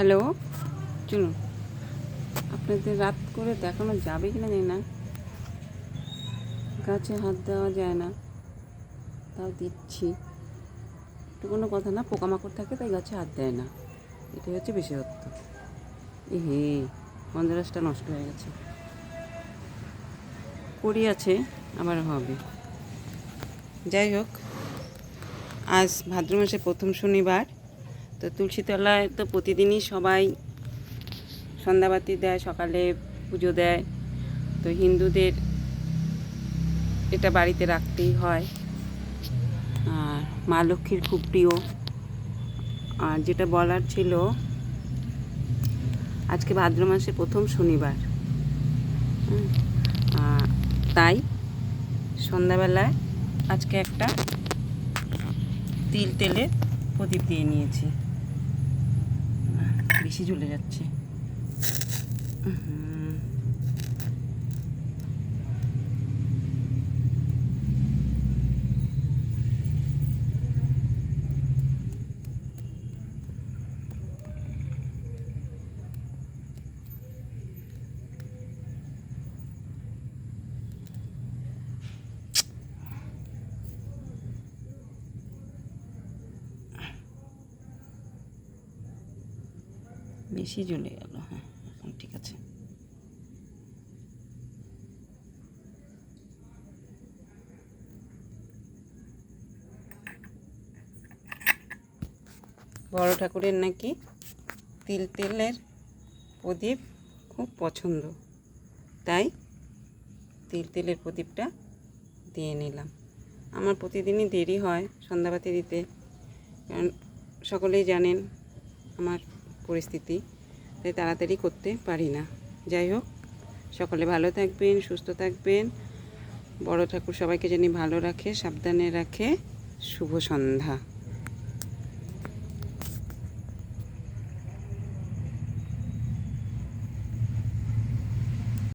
Hello? চলুন। আপনাদের রাত করে দেখানো যাবে কি না জানি না। গাছে হাত দেওয়া যায় না। তাও দিচ্ছি। একটু কোনো কথা না, পোকামাকড় থাকে তাই গাছে হাত দেয় না। এটাই হচ্ছে বিশেষত্ব। এ হে গন্ধরাজটা নষ্ট হয়ে গেছে। করি আছে, আবার হবে। যাই হোক, আজ ভাদ্র মাসের প্রথম শনিবার। তো তুলসীতলায় তো প্রতিদিনই সবাই সন্ধ্যাবাতি দেয়, সকালে পুজো দেয়। তো হিন্দুদের এটা বাড়িতে রাখতেই হয়। আর মা লক্ষ্মীর খুব প্রিয়। আর যেটা বলার ছিল, আজকে ভাদ্র মাসের প্রথম শনিবার। তাই সন্ধ্যাবেলায় আজকে একটা তিল তেলের প্রদীপ দিয়ে নিয়েছি। বেশি জ্বলে যাচ্ছে হুম। বেশি জ্বলে গেল। হ্যাঁ এখন ঠিক আছে। বড় ঠাকুরের নাকি তিল তেলের প্রদীপ খুব পছন্দ। তাই তিল তেলের প্রদীপটা দিয়ে নিলাম। আমার প্রতিদিনই দেরি হয় সন্ধ্যাবাতি দিতে। কারণ সকলেই জানেন আমার পরিস্থিতি তাই তাড়াতাড়ি করতে পারি না। যাই হোক, সকলে ভালো থাকবেন, সুস্থ থাকবেন। বড় ঠাকুর সবাইকে জানি ভালো রাখে, সাবধানে রাখে। শুভ সন্ধ্যা।